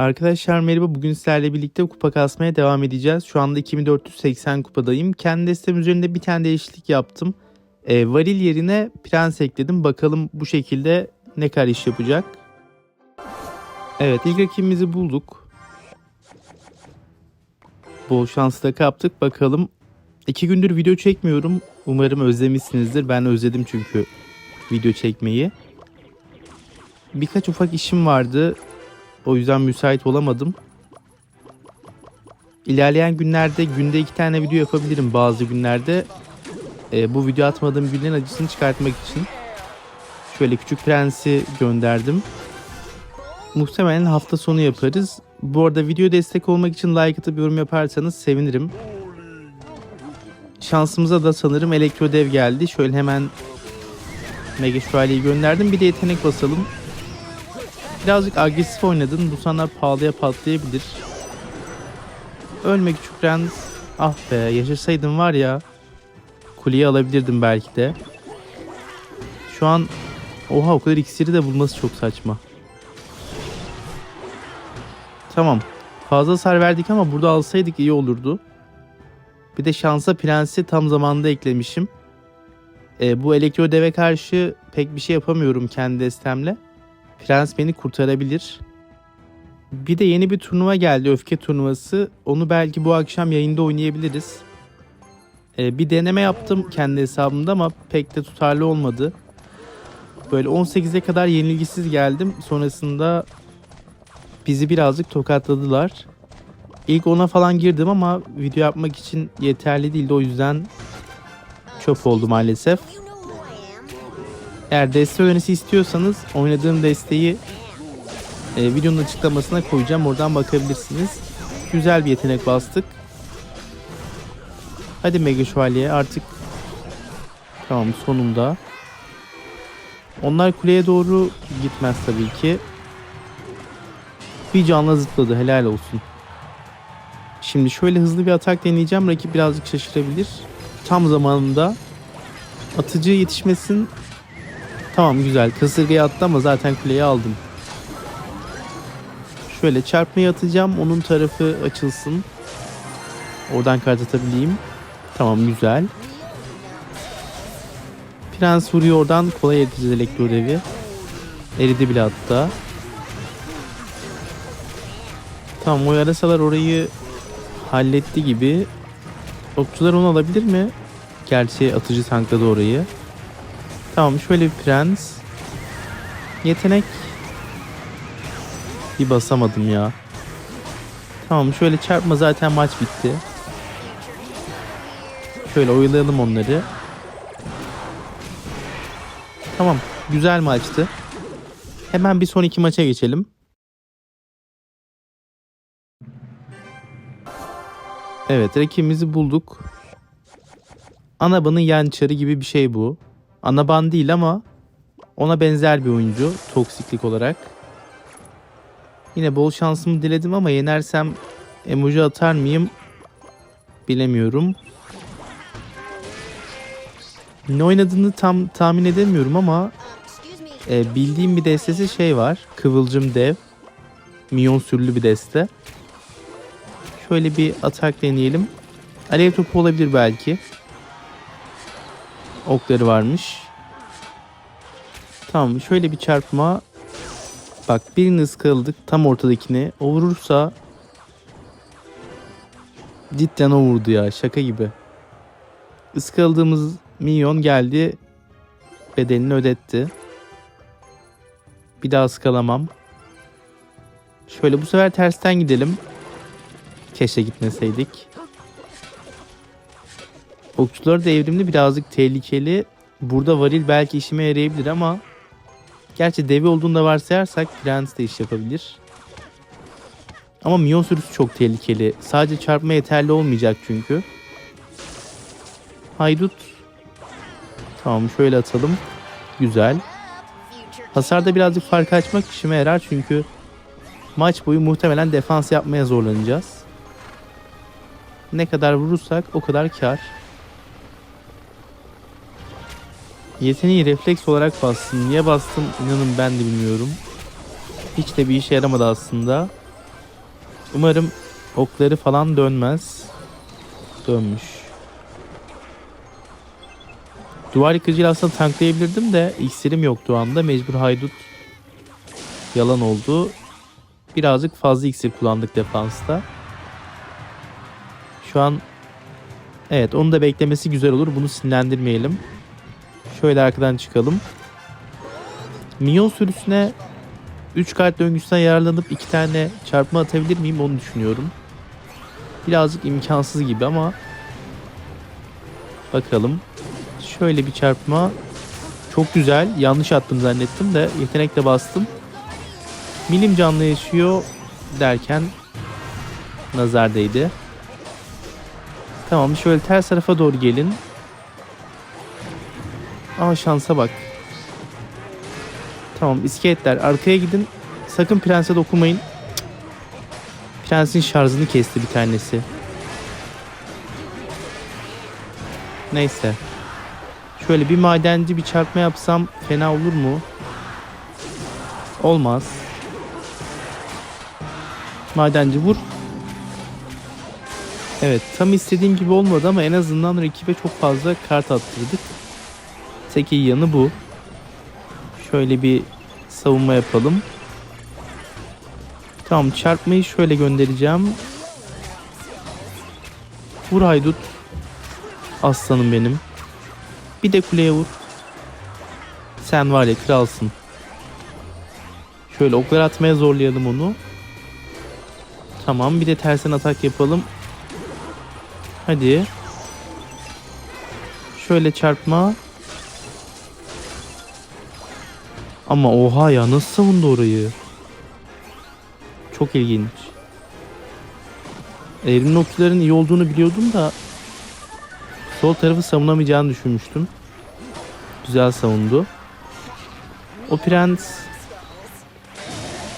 Arkadaşlar merhaba. Bugün sizlerle birlikte kupa kasmaya devam edeceğiz. Şu anda 2480 kupadayım. Kendi destem üzerinde bir tane değişiklik yaptım. Ee, varil yerine prens ekledim. Bakalım bu şekilde ne kadar iş yapacak. Evet ilk rakibimizi bulduk. Bol şans da kaptık. Bakalım. İki gündür video çekmiyorum. Umarım özlemişsinizdir. Ben özledim çünkü video çekmeyi. Birkaç ufak işim vardı. O yüzden müsait olamadım. İlerleyen günlerde günde iki tane video yapabilirim bazı günlerde. Ee, bu video atmadığım günlerin acısını çıkartmak için. Şöyle Küçük Prens'i gönderdim. Muhtemelen hafta sonu yaparız. Bu arada video destek olmak için like atıp yorum yaparsanız sevinirim. Şansımıza da sanırım elektro dev geldi. Şöyle hemen Mega Şövalye'yi gönderdim. Bir de yetenek basalım. Birazcık agresif oynadın. Bu sana pahalıya patlayabilir. Ölme küçük prens. Ah be yaşasaydın var ya. Kuleyi alabilirdim belki de. Şu an oha o kadar iksiri de bulması çok saçma. Tamam. Fazla hasar verdik ama burada alsaydık iyi olurdu. Bir de şansa prensi tam zamanda eklemişim. E, bu elektro deve karşı pek bir şey yapamıyorum kendi destemle. Prens beni kurtarabilir. Bir de yeni bir turnuva geldi öfke turnuvası. Onu belki bu akşam yayında oynayabiliriz. Ee, bir deneme yaptım kendi hesabımda ama pek de tutarlı olmadı. Böyle 18'e kadar yenilgisiz geldim. Sonrasında bizi birazcık tokatladılar. İlk ona falan girdim ama video yapmak için yeterli değildi. O yüzden çöp oldu maalesef. Eğer deste önerisi istiyorsanız oynadığım desteği e, videonun açıklamasına koyacağım. Oradan bakabilirsiniz. Güzel bir yetenek bastık. Hadi Mega Şövalye artık tamam sonunda. Onlar kuleye doğru gitmez tabii ki. Bir canla zıpladı helal olsun. Şimdi şöyle hızlı bir atak deneyeceğim. Rakip birazcık şaşırabilir. Tam zamanında atıcı yetişmesin Tamam güzel. Kasırgaya attı ama zaten kuleyi aldım. Şöyle çarpmayı atacağım. Onun tarafı açılsın. Oradan kart atabileyim. Tamam güzel. Prens vuruyor oradan. Kolay edeceğiz elektro devi. Eridi bile hatta. Tamam o yarasalar orayı halletti gibi. Okçular onu alabilir mi? Gerçi atıcı tankladı orayı. Tamam şöyle bir prens. Yetenek. Bir basamadım ya. Tamam şöyle çarpma zaten maç bitti. Şöyle oyalayalım onları. Tamam güzel maçtı. Hemen bir son iki maça geçelim. Evet rakibimizi bulduk. Anabanın yan çarı gibi bir şey bu. Anaban değil ama ona benzer bir oyuncu toksiklik olarak. Yine bol şansımı diledim ama yenersem emoji atar mıyım bilemiyorum. Ne oynadığını tam tahmin edemiyorum ama e, bildiğim bir destesi şey var. Kıvılcım dev. Minyon sürülü bir deste. Şöyle bir atak deneyelim. Alev topu olabilir belki okları varmış. Tamam şöyle bir çarpma. Bak birini ıskaladık tam ortadakini. O vurursa cidden o vurdu ya şaka gibi. Iskaladığımız minyon geldi. Bedelini ödetti. Bir daha ıskalamam. Şöyle bu sefer tersten gidelim. Keşke gitmeseydik. Okçuları da evrimli birazcık tehlikeli. Burada varil belki işime yarayabilir ama gerçi devi olduğunda varsayarsak prens de iş yapabilir. Ama minyon sürüsü çok tehlikeli. Sadece çarpma yeterli olmayacak çünkü. Haydut. Tamam şöyle atalım. Güzel. Hasarda birazcık fark açmak işime yarar çünkü maç boyu muhtemelen defans yapmaya zorlanacağız. Ne kadar vurursak o kadar kar. Yeteneği refleks olarak bastım. Niye bastım inanın ben de bilmiyorum. Hiç de bir işe yaramadı aslında. Umarım okları falan dönmez. Dönmüş. Duvar yıkıcıyla aslında tanklayabilirdim de iksirim yoktu o anda. Mecbur haydut yalan oldu. Birazcık fazla iksir kullandık defansta. Şu an evet onu da beklemesi güzel olur. Bunu sinirlendirmeyelim. Şöyle arkadan çıkalım. Minyon sürüsüne 3 kart döngüsüne yararlanıp 2 tane çarpma atabilir miyim onu düşünüyorum. Birazcık imkansız gibi ama bakalım. Şöyle bir çarpma. Çok güzel. Yanlış attım zannettim de yetenekle bastım. Milim canlı yaşıyor derken nazar değdi. Tamam şöyle ters tarafa doğru gelin. Aa şansa bak. Tamam iskeletler arkaya gidin. Sakın prense dokunmayın. Cık. Prensin şarjını kesti bir tanesi. Neyse. Şöyle bir madenci bir çarpma yapsam fena olur mu? Olmaz. Madenci vur. Evet tam istediğim gibi olmadı ama en azından rakibe çok fazla kart attırdık. Tek iyi yanı bu. Şöyle bir savunma yapalım. Tamam çarpmayı şöyle göndereceğim. Vur haydut. Aslanım benim. Bir de kuleye vur. Sen var ya kralsın. Şöyle oklar atmaya zorlayalım onu. Tamam bir de tersen atak yapalım. Hadi. Şöyle çarpma. Ama oha ya nasıl savundu orayı? Çok ilginç. Evrimin okçuların iyi olduğunu biliyordum da sol tarafı savunamayacağını düşünmüştüm. Güzel savundu. O prens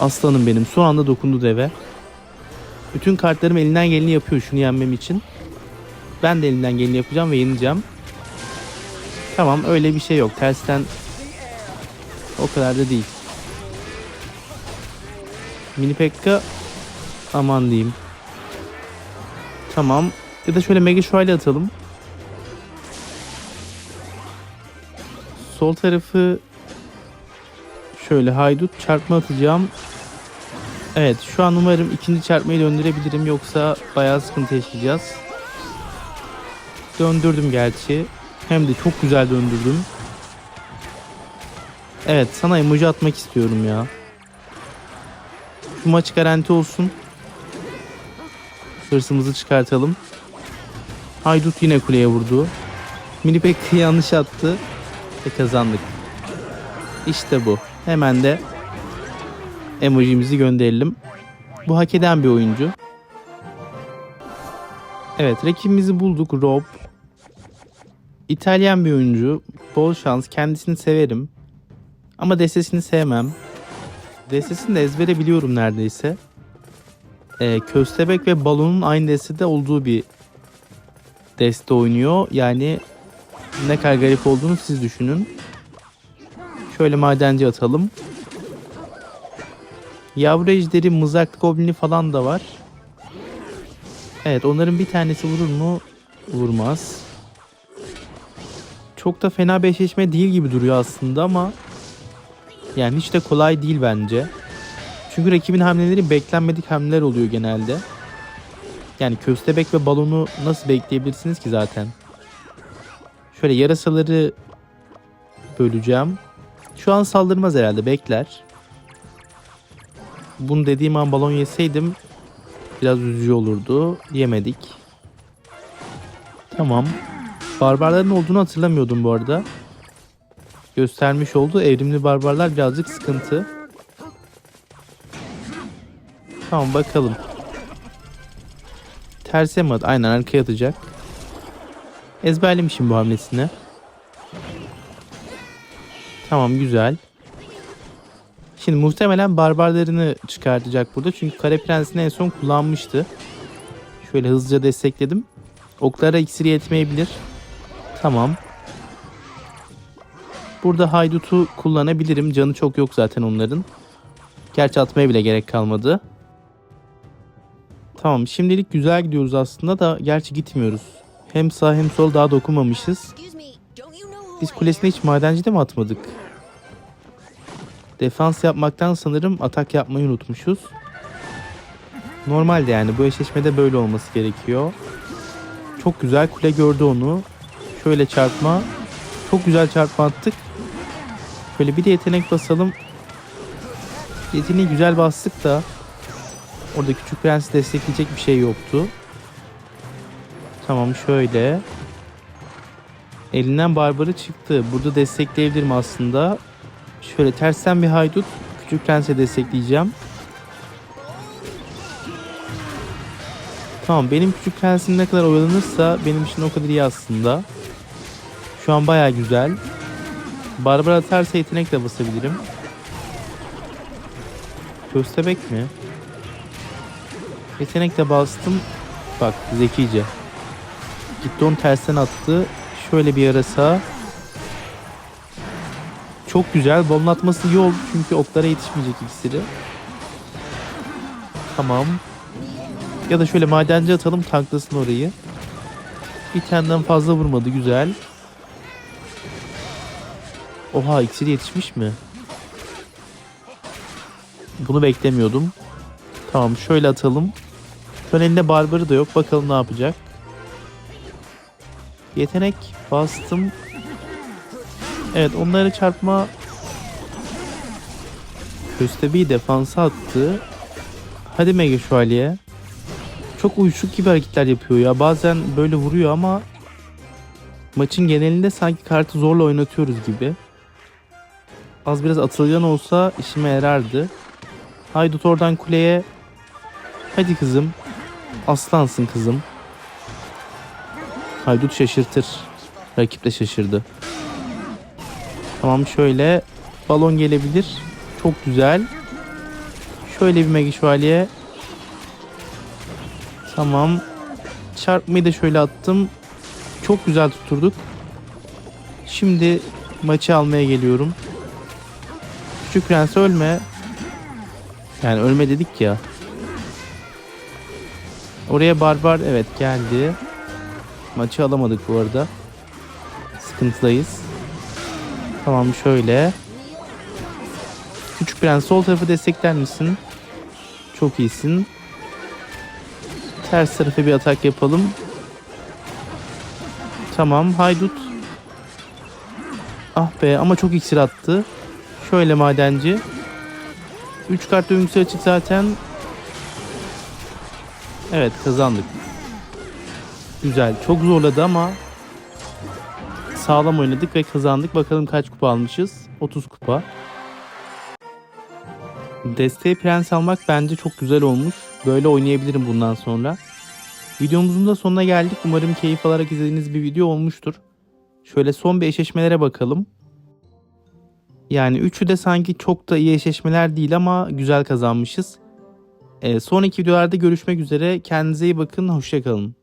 aslanım benim. Son anda dokundu deve. Bütün kartlarım elinden geleni yapıyor şunu yenmem için. Ben de elimden geleni yapacağım ve yeneceğim. Tamam öyle bir şey yok. Tersten o kadar da değil. Mini Pekka aman diyeyim. Tamam. Ya da şöyle Mega Şövalye atalım. Sol tarafı şöyle haydut çarpma atacağım. Evet şu an umarım ikinci çarpmayı döndürebilirim yoksa bayağı sıkıntı yaşayacağız. Döndürdüm gerçi. Hem de çok güzel döndürdüm. Evet sana emoji atmak istiyorum ya. Şu maç garanti olsun. Hırsımızı çıkartalım. Haydut yine kuleye vurdu. Mini Pekka'yı yanlış attı. Ve kazandık. İşte bu. Hemen de emojimizi gönderelim. Bu hak eden bir oyuncu. Evet rakibimizi bulduk. Rob. İtalyan bir oyuncu. Bol şans. Kendisini severim. Ama destesini sevmem. Destesini de ezbere biliyorum neredeyse. Ee, köstebek ve balonun aynı destede olduğu bir deste oynuyor. Yani ne kadar garip olduğunu siz düşünün. Şöyle madenci atalım. Yavru ejderi, mızraklı goblini falan da var. Evet onların bir tanesi vurur mu? Vurmaz. Çok da fena bir eşleşme değil gibi duruyor aslında ama yani hiç de kolay değil bence. Çünkü rakibin hamleleri beklenmedik hamleler oluyor genelde. Yani köstebek ve balonu nasıl bekleyebilirsiniz ki zaten? Şöyle yarasaları böleceğim. Şu an saldırmaz herhalde bekler. Bunu dediğim an balon yeseydim biraz üzücü olurdu. Yemedik. Tamam. Barbarların olduğunu hatırlamıyordum bu arada. Göstermiş oldu. Evrimli barbarlar birazcık sıkıntı. Tamam bakalım. Terse mi at? Aynen arkaya atacak. Ezberlemişim bu hamlesini. Tamam güzel. Şimdi muhtemelen barbarlarını çıkartacak burada. Çünkü Kara Prens'ini en son kullanmıştı. Şöyle hızlıca destekledim. Oklara iksiri yetmeyebilir. Tamam. Burada haydutu kullanabilirim. Canı çok yok zaten onların. Gerçi atmaya bile gerek kalmadı. Tamam şimdilik güzel gidiyoruz aslında da gerçi gitmiyoruz. Hem sağ hem sol daha dokunmamışız. Biz kulesine hiç madenci de mi atmadık? Defans yapmaktan sanırım atak yapmayı unutmuşuz. Normalde yani bu eşleşmede böyle olması gerekiyor. Çok güzel kule gördü onu. Şöyle çarpma. Çok güzel çarpma attık. Şöyle bir de yetenek basalım. Yeteneği güzel bastık da orada küçük prensi destekleyecek bir şey yoktu. Tamam şöyle. Elinden barbarı çıktı. Burada destekleyebilirim aslında. Şöyle tersten bir haydut. Küçük prense destekleyeceğim. Tamam benim küçük prensim ne kadar oyalanırsa benim için o kadar iyi aslında. Şu an baya güzel. Barbar atarsa yetenek de basabilirim. Köstebek mi? Yetenek de bastım. Bak zekice. Gitti onu tersten attı. Şöyle bir yarasa. Çok güzel. Balon atması iyi oldu çünkü oklara yetişmeyecek iksiri. Tamam. Ya da şöyle madenci atalım tanklasın orayı. Bir taneden fazla vurmadı. Güzel. Oha iksiri yetişmiş mi? Bunu beklemiyordum. Tamam şöyle atalım. Şu elinde barbarı da yok. Bakalım ne yapacak. Yetenek bastım. Evet onları çarpma Köstebeği defansa attı. Hadi Mega Şövalye. Çok uyuşuk gibi hareketler yapıyor ya. Bazen böyle vuruyor ama maçın genelinde sanki kartı zorla oynatıyoruz gibi. Az biraz atılgan olsa işime yarardı. Haydut oradan kuleye. Hadi kızım. Aslansın kızım. Haydut şaşırtır. Rakip de şaşırdı. Tamam şöyle. Balon gelebilir. Çok güzel. Şöyle bir mega şövalye. Tamam. Çarpmayı da şöyle attım. Çok güzel tutturduk. Şimdi maçı almaya geliyorum. Küçük prens ölme. Yani ölme dedik ya. Oraya barbar evet geldi. Maçı alamadık bu arada. Sıkıntıdayız. Tamam şöyle. Küçük prens sol tarafı destekler misin? Çok iyisin. Ters tarafa bir atak yapalım. Tamam haydut. Ah be ama çok iksir attı. Şöyle madenci. 3 kart döngüsü açık zaten. Evet kazandık. Güzel. Çok zorladı ama sağlam oynadık ve kazandık. Bakalım kaç kupa almışız? 30 kupa. Desteğe prens almak bence çok güzel olmuş. Böyle oynayabilirim bundan sonra. Videomuzun da sonuna geldik. Umarım keyif alarak izlediğiniz bir video olmuştur. Şöyle son bir eşleşmelere bakalım. Yani üçü de sanki çok da iyi eşleşmeler değil ama güzel kazanmışız. Ee, sonraki videolarda görüşmek üzere. Kendinize iyi bakın. Hoşçakalın.